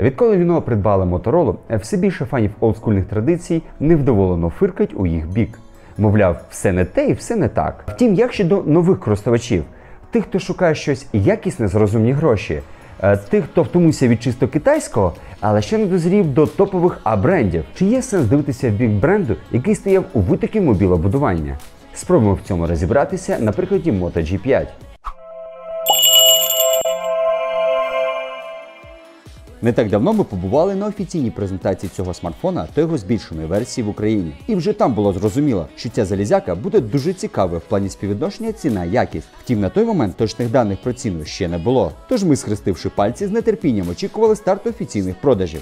Відколи Lenovo придбали Motorola, все більше фанів олдскульних традицій невдоволено фиркать у їх бік. Мовляв, все не те і все не так. Втім, як щодо нових користувачів, тих, хто шукає щось якісне за розумні гроші, е, тих, хто втомився від чисто китайського, але ще не дозрів до топових А-брендів, чи є сенс дивитися в бік бренду, який стояв у витокі мобілобудування? Спробуємо в цьому розібратися на прикладі Moto G5. Не так давно ми побували на офіційній презентації цього смартфона та його збільшеної версії в Україні. І вже там було зрозуміло, що ця залізяка буде дуже цікавою в плані співвідношення ціна-якість. Втім, на той момент точних даних про ціну ще не було. Тож ми, схрестивши пальці, з нетерпінням очікували старту офіційних продажів.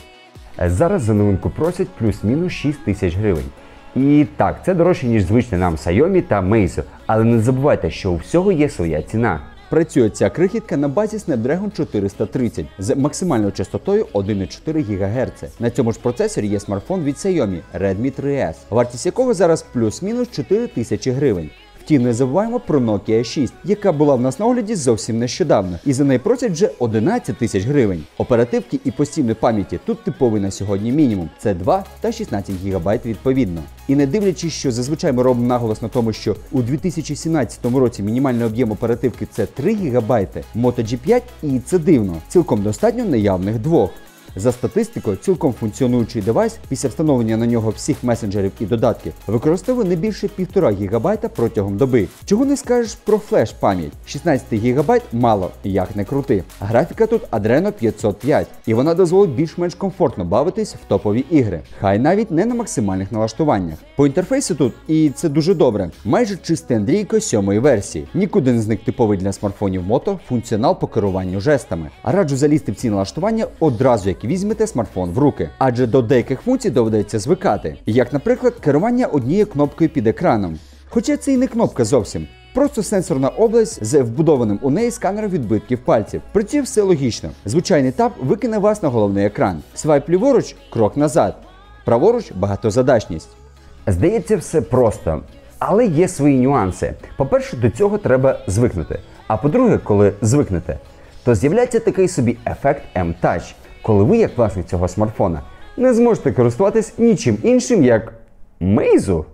Зараз за новинку просять плюс-мінус 6 тисяч гривень. І так, це дорожче, ніж звичне нам Xiaomi та Meizu. Але не забувайте, що у всього є своя ціна. Працює ця крихітка на базі Snapdragon 430 з максимальною частотою 1,4 ГГц. На цьому ж процесорі є смартфон від Xiaomi Redmi 3S, вартість якого зараз плюс-мінус 4 тисячі гривень. Втім, не забуваємо про Nokia 6, яка була в нас на огляді зовсім нещодавно, і за неї просять вже 11 тисяч гривень. Оперативки і постійної пам'яті тут типовий на сьогодні мінімум це 2 та 16 ГБ відповідно. І не дивлячись, що зазвичай ми робимо наголос на тому, що у 2017 році мінімальний об'єм оперативки це 3 ГБ, Moto G5 і це дивно, цілком достатньо наявних двох. За статистикою, цілком функціонуючий девайс після встановлення на нього всіх месенджерів і додатків використовує не більше 1,5 ГБ протягом доби. Чого не скажеш про флеш пам'ять? 16 ГБ мало, як не крути. Графіка тут Adreno 505, і вона дозволить більш-менш комфортно бавитись в топові ігри, хай навіть не на максимальних налаштуваннях. По інтерфейсу тут, і це дуже добре, майже чистий Андрійко сьомої версії. Нікуди не зник типовий для смартфонів мото функціонал по керуванню жестами. А раджу залізти в ці налаштування одразу, як візьмете смартфон в руки, адже до деяких функцій доведеться звикати, як, наприклад, керування однією кнопкою під екраном. Хоча це і не кнопка зовсім. Просто сенсорна область з вбудованим у неї сканером відбитків пальців. Працює все логічно. Звичайний тап викине вас на головний екран. Свайп ліворуч крок назад. Праворуч багатозадачність. Здається, все просто, але є свої нюанси. По-перше, до цього треба звикнути. А по-друге, коли звикнете, то з'являється такий собі ефект M-Touch, коли ви, як власник цього смартфона, не зможете користуватись нічим іншим, як Meizu.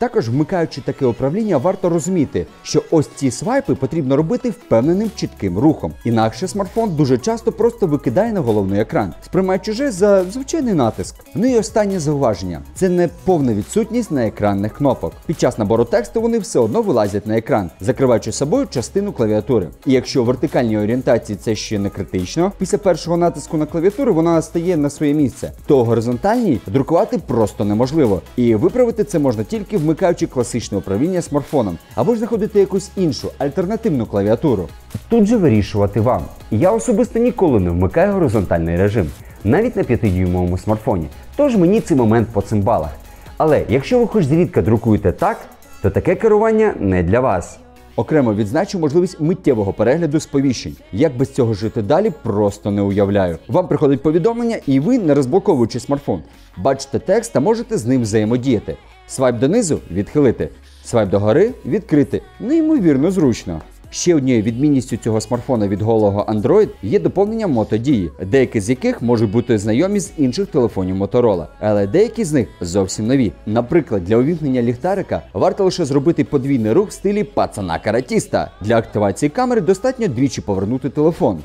Також вмикаючи таке управління, варто розуміти, що ось ці свайпи потрібно робити впевненим чітким рухом. Інакше смартфон дуже часто просто викидає на головний екран, сприймаючи же за звичайний натиск. Ну і останнє зауваження: це не повна відсутність на екранних кнопок. Під час набору тексту вони все одно вилазять на екран, закриваючи собою частину клавіатури. І якщо в вертикальній орієнтації це ще не критично, після першого натиску на клавіатуру вона стає на своє місце, то горизонтальній друкувати просто неможливо. І виправити це можна тільки в вмикаючи класичне управління смартфоном, або ж знаходити якусь іншу альтернативну клавіатуру. Тут же вирішувати вам. Я особисто ніколи не вмикаю горизонтальний режим, навіть на 5-дюймовому смартфоні. Тож мені цей момент по цимбалах. Але якщо ви хоч зрідка друкуєте так, то таке керування не для вас. Окремо відзначу можливість миттєвого перегляду сповіщень. Як без цього жити далі, просто не уявляю. Вам приходить повідомлення, і ви, не розблоковуючи смартфон, бачите текст та можете з ним взаємодіяти. Свайп донизу відхилити, свайп догори відкрити. Неймовірно зручно. Ще однією відмінністю цього смартфона від голого Android є доповнення мотодії, деякі з яких можуть бути знайомі з інших телефонів Motorola, але деякі з них зовсім нові. Наприклад, для увімкнення ліхтарика варто лише зробити подвійний рух в стилі пацана каратіста. Для активації камери достатньо двічі повернути телефон.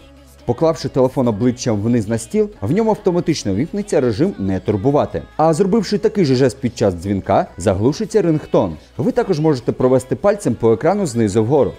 Поклавши телефон обличчям вниз на стіл, в ньому автоматично вімкнеться режим не турбувати. А зробивши такий же жест під час дзвінка, заглушиться рингтон. Ви також можете провести пальцем по екрану знизу вгору.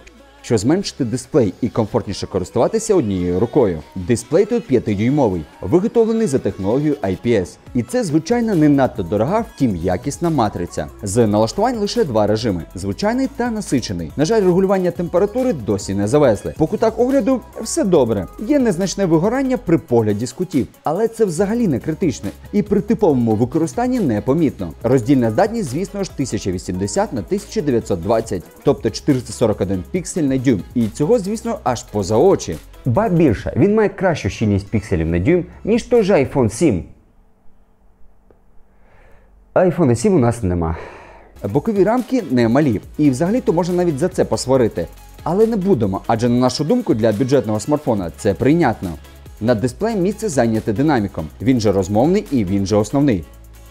Що зменшити дисплей і комфортніше користуватися однією рукою. Дисплей тут 5-дюймовий, виготовлений за технологією IPS. І це, звичайно, не надто дорога, втім якісна матриця. З налаштувань лише два режими: звичайний та насичений. На жаль, регулювання температури досі не завезли. По кутах огляду все добре. Є незначне вигорання при погляді з кутів, але це взагалі не критичне і при типовому використанні непомітно. Роздільна здатність, звісно ж, 1080 на 1920, тобто 441 піксель на дюйм. І цього, звісно, аж поза очі. Ба більше, він має кращу щільність пікселів на дюйм, ніж той же iPhone 7. iPhone 7 у нас нема. Бокові рамки не малі, і взагалі-то можна навіть за це посварити. Але не будемо, адже на нашу думку для бюджетного смартфона це прийнятно. Над дисплеєм місце зайняте динаміком. Він же розмовний і він же основний.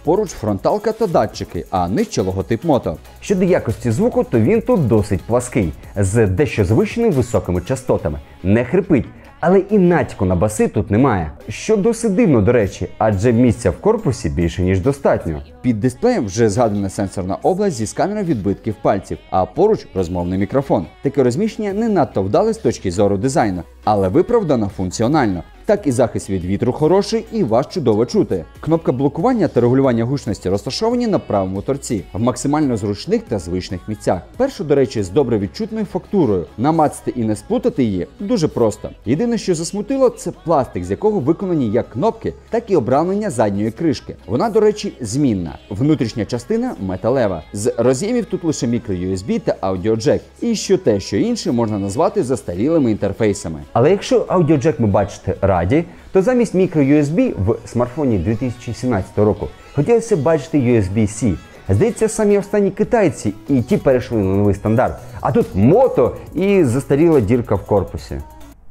Поруч фронталка та датчики, а нижче логотип мото. Щодо якості звуку, то він тут досить плаский, з дещо звищеними високими частотами. Не хрипить, але і натяку на баси тут немає. Що досить дивно, до речі, адже місця в корпусі більше ніж достатньо. Під дисплеєм вже згадана сенсорна область зі сканером відбитків пальців, а поруч розмовний мікрофон. Таке розміщення не надто вдале з точки зору дизайну, але виправдано функціонально. Так і захист від вітру хороший, і вас чудово чути. Кнопка блокування та регулювання гучності розташовані на правому торці в максимально зручних та звичних місцях. Першу, до речі, з добре відчутною фактурою. Намацати і не сплутати її дуже просто. Єдине, що засмутило, це пластик, з якого виконані як кнопки, так і обрамлення задньої кришки. Вона, до речі, змінна. Внутрішня частина металева. З роз'ємів тут лише мікро-USB та аудіоджек. І що те, що інше можна назвати застарілими інтерфейсами. Але якщо аудіоджек ми бачите раді, то замість microUSB в смартфоні 2017 року хотілося бачити USB-C. Здається, самі останні китайці і ті перейшли на новий стандарт. А тут мото і застаріла дірка в корпусі.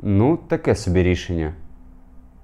Ну, таке собі рішення.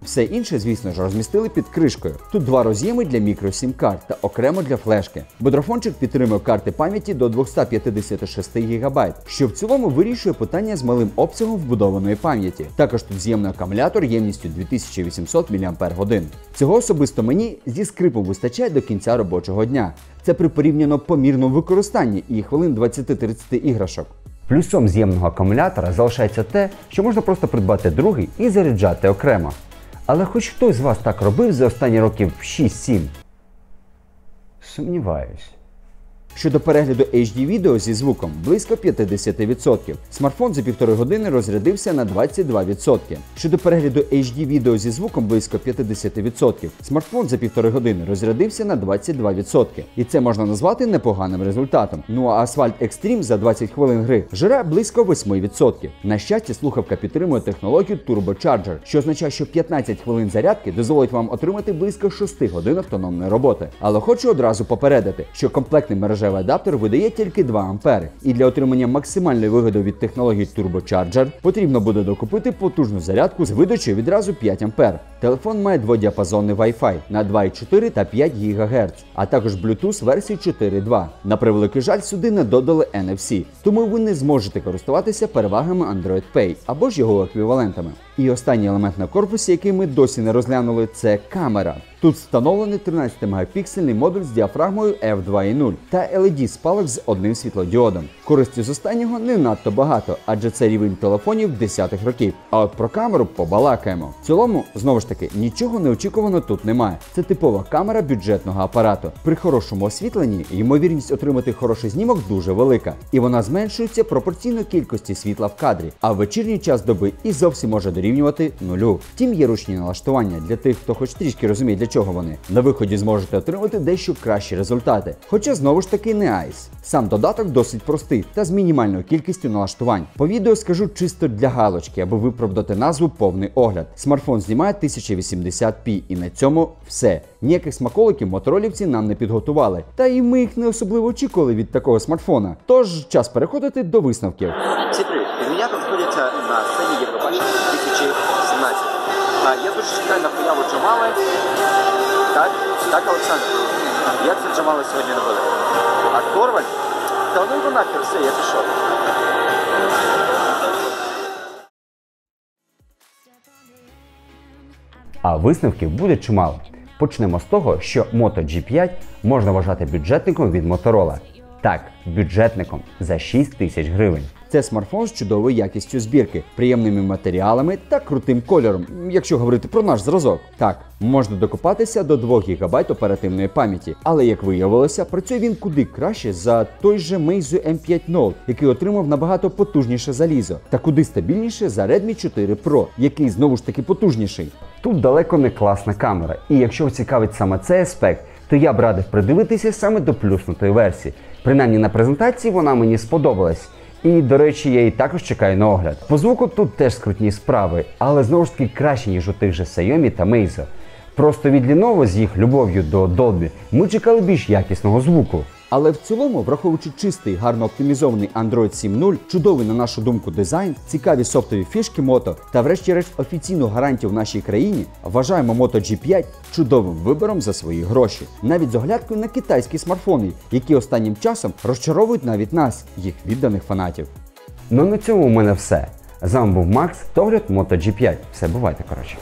Все інше, звісно ж, розмістили під кришкою. Тут два роз'єми для мікро-сім карт та окремо для флешки. Бодрофончик підтримує карти пам'яті до 256 ГБ, що в цілому вирішує питання з малим обсягом вбудованої пам'яті. Також тут з'ємний акумулятор ємністю 2800 мАч. Цього особисто мені зі скрипом вистачає до кінця робочого дня. Це при порівняно помірному використанні і хвилин 20-30 іграшок. Плюсом з'ємного акумулятора залишається те, що можна просто придбати другий і заряджати окремо. Але хоч хтось з вас так робив за останні років 6-7? Сумніваюсь. Щодо перегляду HD відео зі звуком близько 50%. Смартфон за півтори години розрядився на 22%. Щодо перегляду HD відео зі звуком близько 50%. Смартфон за півтори години розрядився на 22%. І це можна назвати непоганим результатом. Ну а Asphalt Extreme за 20 хвилин гри жре близько 8%. На щастя, слухавка підтримує технологію Turbocharger, що означає, що 15 хвилин зарядки дозволить вам отримати близько 6 годин автономної роботи. Але хочу одразу попередити, що комплектний мережевий адаптер видає тільки 2 ампери. І для отримання максимальної вигоди від технології Turbocharger потрібно буде докупити потужну зарядку з видачею відразу 5 ампер. Телефон має дводіапазонний Wi-Fi на 2,4 та 5 ГГц, а також Bluetooth версії 4.2. На превеликий жаль, сюди не додали NFC, тому ви не зможете користуватися перевагами Android Pay або ж його еквівалентами. І останній елемент на корпусі, який ми досі не розглянули, це камера. Тут встановлений 13-мегапіксельний модуль з діафрагмою f2.0 та LED спалах з одним світлодіодом. Користі з останнього не надто багато, адже це рівень телефонів 10-х років. А от про камеру побалакаємо. В цілому, знову ж таки, нічого неочікувано тут немає. Це типова камера бюджетного апарату. При хорошому освітленні ймовірність отримати хороший знімок дуже велика, і вона зменшується пропорційно кількості світла в кадрі, а в вечірній час доби і зовсім може дорівнювати нулю. Втім, є ручні налаштування для тих, хто хоч трішки розуміє, для чого вони. На виході зможете отримати дещо кращі результати. Хоча знову ж таки не айс. Сам додаток досить простий та з мінімальною кількістю налаштувань. По відео скажу чисто для галочки, аби виправдати назву повний огляд. Смартфон знімає 1080p і на цьому все. Ніяких смаколиків моторолівці нам не підготували. Та і ми їх не особливо очікували від такого смартфона. Тож час переходити до висновків. Всім привіт! Ізмінята знаходяться на сцені Євробачення 2017. А, я дуже чекаю на появу Джамали. Так, так, Олександр. Як це Джамали сьогодні робили? А Корваль? Та ну его нахер, все, я пішов. А висновків буде чимало. Почнемо з того, що Moto G5 можна вважати бюджетником від Motorola. Так, бюджетником за 6 тисяч гривень. Це смартфон з чудовою якістю збірки, приємними матеріалами та крутим кольором, якщо говорити про наш зразок. Так, можна докопатися до 2 ГБ оперативної пам'яті, але як виявилося, працює він куди краще за той же Meizu M5 Note, який отримав набагато потужніше залізо, та куди стабільніше за Redmi 4 Pro, який знову ж таки потужніший. Тут далеко не класна камера, і якщо цікавить саме цей аспект, то я б радив придивитися саме до плюснутої версії. Принаймні на презентації вона мені сподобалась. І, до речі, я її також чекаю на огляд. По звуку тут теж скрутні справи, але знову ж таки краще, ніж у тих же Xiaomi та Meizu. Просто від Lenovo з їх любов'ю до Dolby ми чекали більш якісного звуку. Але в цілому, враховуючи чистий, гарно оптимізований Android 7.0, чудовий на нашу думку дизайн, цікаві софтові фішки мото та, врешті-решт, офіційну гарантію в нашій країні, вважаємо Moto G5 чудовим вибором за свої гроші, навіть з оглядкою на китайські смартфони, які останнім часом розчаровують навіть нас, їх відданих фанатів. Ну на цьому у мене все. З вами був Макс, Тогляд Moto G5. Все, бувайте, коротше.